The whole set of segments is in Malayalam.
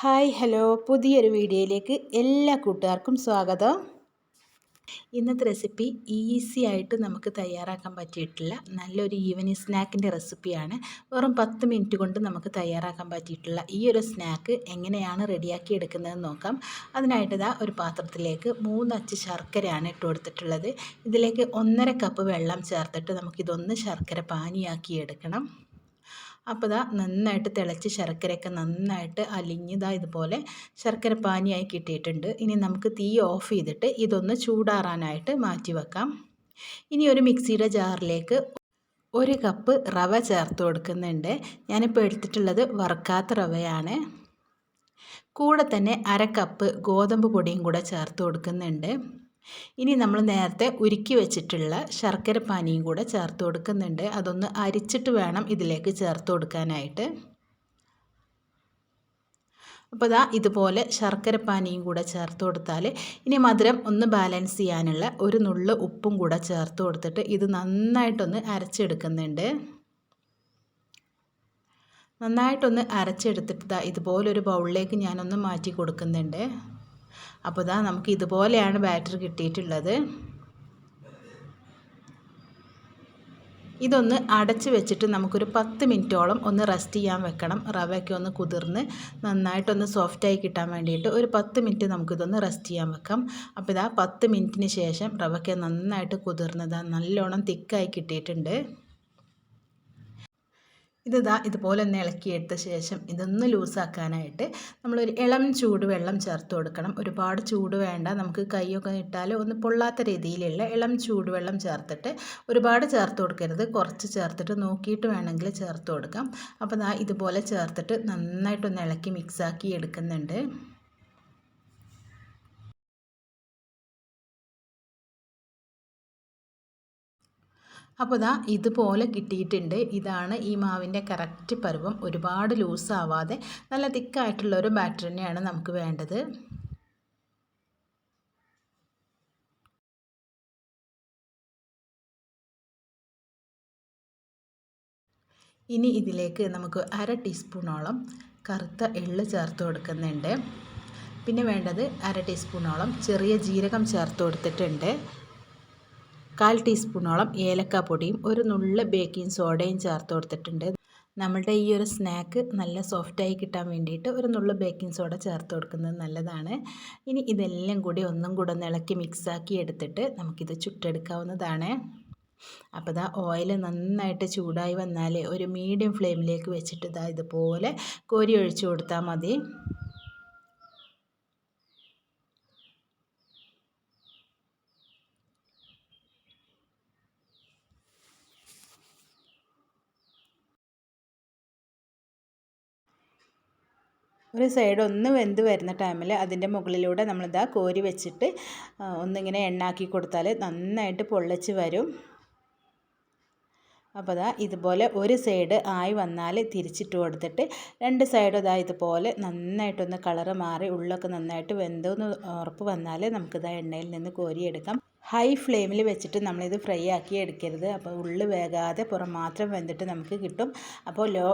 Hi hello. പുതിയൊരു വീഡിയോയിലേക്ക് എല്ലാ കൂട്ടുകാർക്കും സ്വാഗതം. ഇന്നത്തെ റെസിപ്പി ഈസി ആയിട്ട് നമുക്ക് തയ്യാറാക്കാൻ പറ്റിയിട്ടില്ല. നല്ലൊരു ഈവനിങ് സ്നാക്കിന്റെ റെസിപ്പിയാണ്. വെറും പത്ത് മിനിറ്റ് കൊണ്ട് നമുക്ക് തയ്യാറാക്കാൻ പറ്റിയിട്ടുള്ള ഈ ഒരു സ്നാക്ക് എങ്ങനെയാണ് റെഡിയാക്കി എടുക്കുന്നതെന്ന് നോക്കാം. അതിനായിട്ട് ഇതാ ഒരു പാത്രത്തിലേക്ക് മൂന്ന് മൂന്നച്ച് ശർക്കരയാണ് ഇട്ട് കൊടുത്തിട്ടുള്ളത്. ഇതിലേക്ക് ഒന്നര കപ്പ് വെള്ളം ചേർത്തിട്ട് നമുക്കിതൊന്ന് ശർക്കര പാനിയാക്കി എടുക്കണം. അപ്പോൾ ഇതാ നന്നായിട്ട് തിളച്ച് ശർക്കരയൊക്കെ നന്നായിട്ട് അലിഞ്ഞതാ ഇതുപോലെ ശർക്കര പാനിയായി കിട്ടിയിട്ടുണ്ട്. ഇനി നമുക്ക് തീ ഓഫ് ചെയ്തിട്ട് ഇതൊന്ന് ചൂടാറാനായിട്ട് മാറ്റി വെക്കാം. ഇനി ഒരു മിക്സിയുടെ ജാറിലേക്ക് ഒരു കപ്പ് റവ ചേർത്ത് കൊടുക്കുന്നുണ്ട്. ഞാനിപ്പോൾ എടുത്തിട്ടുള്ളത് വറുക്കാത്ത റവയാണ്. കൂടെ തന്നെ അര കപ്പ് ഗോതമ്പ് പൊടിയും കൂടെ ചേർത്ത് കൊടുക്കുന്നുണ്ട്. ഇനി നമ്മൾ നേരത്തെ ഉരുക്കി വെച്ചിട്ടുള്ള ശർക്കര പാനിയും കൂടെ ചേർത്ത് കൊടുക്കുന്നുണ്ട്. അതൊന്ന് അരിച്ചിട്ട് വേണം ഇതിലേക്ക് ചേർത്ത് കൊടുക്കാനായിട്ട്. അപ്പോൾ ഇതാ ഇതുപോലെ ശർക്കര പാനിയും കൂടെ ചേർത്ത് കൊടുത്താൽ ഇനി മധുരം ഒന്ന് ബാലൻസ് ചെയ്യാനുള്ള ഒരു നുള്ള് ഉപ്പും കൂടെ ചേർത്ത് കൊടുത്തിട്ട് ഇത് നന്നായിട്ടൊന്ന് അരച്ചെടുക്കുന്നുണ്ട്. നന്നായിട്ടൊന്ന് അരച്ചെടുത്തിട്ട് ഇതുപോലൊരു ബൗളിലേക്ക് ഞാനൊന്ന് മാറ്റി കൊടുക്കുന്നുണ്ട്. അപ്പോൾ ഇതാ നമുക്ക് ഇതുപോലെയാണ് ബാറ്ററി കിട്ടിയിട്ടുള്ളത്. ഇതൊന്ന് അടച്ച് വെച്ചിട്ട് നമുക്കൊരു പത്ത് മിനിറ്റോളം ഒന്ന് റെസ്റ്റ് ചെയ്യാൻ വെക്കണം. റവയൊക്കെ ഒന്ന് കുതിർന്ന് നന്നായിട്ടൊന്ന് സോഫ്റ്റായി കിട്ടാൻ വേണ്ടിയിട്ട് ഒരു പത്ത് മിനിറ്റ് നമുക്കിതൊന്ന് റെസ്റ്റ് ചെയ്യാൻ വെക്കാം. അപ്പോൾ ഇതാ പത്ത് മിനിറ്റിന് ശേഷം റവയ്ക്ക് നന്നായിട്ട് കുതിർന്നതാണ് നല്ലോണം തിക്കായി കിട്ടിയിട്ടുണ്ട്. ഇതാ ഇതുപോലെ ഒന്ന് ഇളക്കിയെടുത്ത ശേഷം ഇതൊന്ന് ലൂസാക്കാനായിട്ട് നമ്മളൊരു ഇളം ചൂടുവെള്ളം ചേർത്ത് കൊടുക്കണം. ഒരുപാട് ചൂട് വേണ്ട. നമുക്ക് കൈയൊക്കെ ഇട്ടാൽ ഒന്ന് പൊള്ളാത്ത രീതിയിലുള്ള ഇളം ചൂടുവെള്ളം ചേർത്തിട്ട് ഒരുപാട് ചേർത്ത് കൊടുക്കരുത്. കുറച്ച് ചേർത്തിട്ട് നോക്കിയിട്ട് വേണമെങ്കിൽ ചേർത്ത് കൊടുക്കാം. അപ്പോൾ ഇതുപോലെ ചേർത്തിട്ട് നന്നായിട്ടൊന്ന് ഇളക്കി മിക്സാക്കി എടുക്കുന്നുണ്ട്. അപ്പോൾ ഇതാ ഇതുപോലെ കിട്ടിയിട്ടുണ്ട്. ഇതാണ് ഈ മാവിന്റെ കറക്റ്റ് പരുവം. ഒരുപാട് ലൂസാവാതെ നല്ല തിക്കായിട്ടുള്ള ഒരു ബാറ്റർ തന്നെയാണ് നമുക്ക് വേണ്ടത്. ഇനി ഇതിലേക്ക് നമുക്ക് അര ടീസ്പൂണോളം കറുത്ത എള്ള് ചേർത്ത് കൊടുക്കുന്നുണ്ട്. പിന്നെ വേണ്ടത് അര ടീസ്പൂണോളം ചെറിയ ജീരകം ചേർത്ത് കൊടുത്തിട്ടുണ്ട്. കാൽ ടീസ്പൂണോളം ഏലക്കാപ്പൊടിയും ഒരു നുള്ള ബേക്കിംഗ് സോഡയും ചേർത്ത് കൊടുത്തിട്ടുണ്ട്. നമ്മളുടെ ഈ ഒരു സ്നാക്ക് നല്ല സോഫ്റ്റായി കിട്ടാൻ വേണ്ടിയിട്ട് ഒരു നുള്ള ബേക്കിംഗ് സോഡ ചേർത്ത് കൊടുക്കുന്നത് നല്ലതാണ്. ഇനി ഇതെല്ലാം കൂടി ഒന്നും കൂടെ ഒന്ന് ഇളക്കി മിക്സാക്കി എടുത്തിട്ട് നമുക്കിത് ചുട്ടെടുക്കാവുന്നതാണ്. അപ്പോൾ ഇതാ ഓയിൽ നന്നായിട്ട് ചൂടായി വന്നാൽ ഒരു മീഡിയം ഫ്ലെയിമിലേക്ക് വെച്ചിട്ട് ഇതാ ഇതുപോലെ കോരി ഒഴിച്ചു കൊടുത്താൽ മതി. ഒരു സൈഡ് ഒന്ന് വെന്ത് വരുന്ന ടൈമിൽ അതിന്റെ മുകളിലൂടെ നമ്മളിതാ കോരി വെച്ചിട്ട് ഒന്നിങ്ങനെ എണ്ണാക്കി കൊടുത്താൽ നന്നായിട്ട് പൊള്ളിച്ച് വരും. അപ്പോൾ ദാ ഇതുപോലെ ഒരു സൈഡ് ആയി വന്നാൽ തിരിച്ചിട്ട് കൊടുത്തിട്ട് രണ്ട് സൈഡും ഇതാ ഇതുപോലെ നന്നായിട്ടൊന്ന് കളറ് മാറി ഉള്ളൊക്കെ നന്നായിട്ട് വെന്തോന്ന് ഉറപ്പ് വന്നാൽ നമുക്കിതാ എണ്ണയിൽ നിന്ന് കോരിയെടുക്കാം. ഹൈ ഫ്ലെയിമിൽ വെച്ചിട്ട് നമ്മളിത് ഫ്രൈ ആക്കി എടുക്കരുത്. അപ്പോൾ ഉള്ളു വേകാതെ പുറം മാത്രം വെന്തിട്ട് നമുക്ക് കിട്ടും. അപ്പോൾ ലോ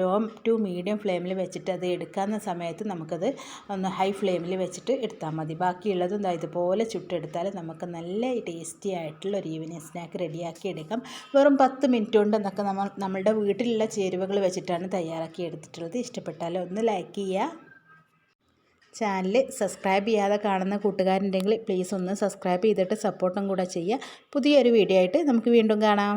ലോ ടു മീഡിയം ഫ്ലെയിമിൽ വെച്ചിട്ട് അത് എടുക്കാവുന്ന സമയത്ത് നമുക്കത് ഒന്ന് ഹൈ ഫ്ലെയിമിൽ വെച്ചിട്ട് എടുത്താൽ മതി. ബാക്കിയുള്ളതും ഇതുപോലെ ചുട്ടെടുത്താൽ നമുക്ക് നല്ല ടേസ്റ്റി ആയിട്ടുള്ള ഒരു ഈവനിങ് സ്നാക്ക് റെഡിയാക്കി എടുക്കാം. വെറും പത്ത് മിനിറ്റ് കൊണ്ട് എന്നൊക്കെ നമ്മൾ നമ്മളുടെ വീട്ടിലുള്ള ചേരുവകൾ വെച്ചിട്ടാണ് തയ്യാറാക്കി എടുത്തിട്ടുള്ളത്. ഇഷ്ടപ്പെട്ടാൽ ഒന്ന് ലൈക്ക് ചെയ്യുക. ചാനൽ സബ്സ്ക്രൈബ് ചെയ്യാതെ കാണുന്ന കൂട്ടുകാരുണ്ടെങ്കിൽ പ്ലീസ് ഒന്ന് സബ്സ്ക്രൈബ് ചെയ്തിട്ട് സപ്പോർട്ടും കൂടെ ചെയ്യുക. പുതിയൊരു വീഡിയോ ആയിട്ട് നമുക്ക് വീണ്ടും കാണാം.